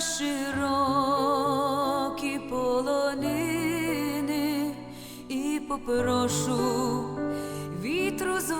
широкі полонини. І попрошу вітру з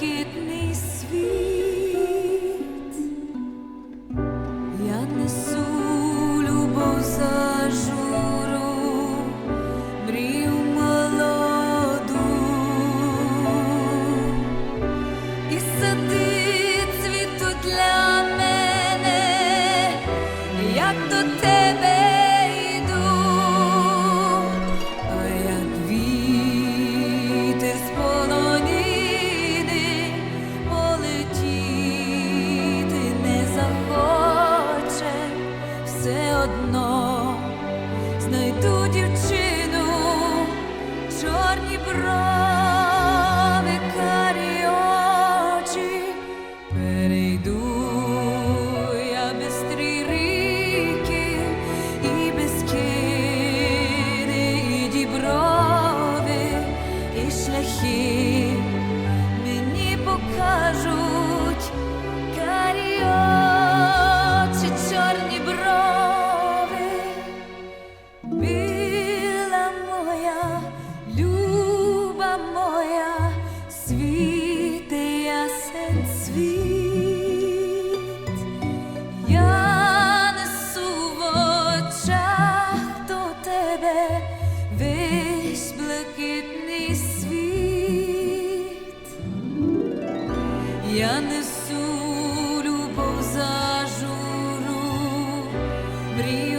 блакитний світ. одно знайду дівчину чорні брови. brilho.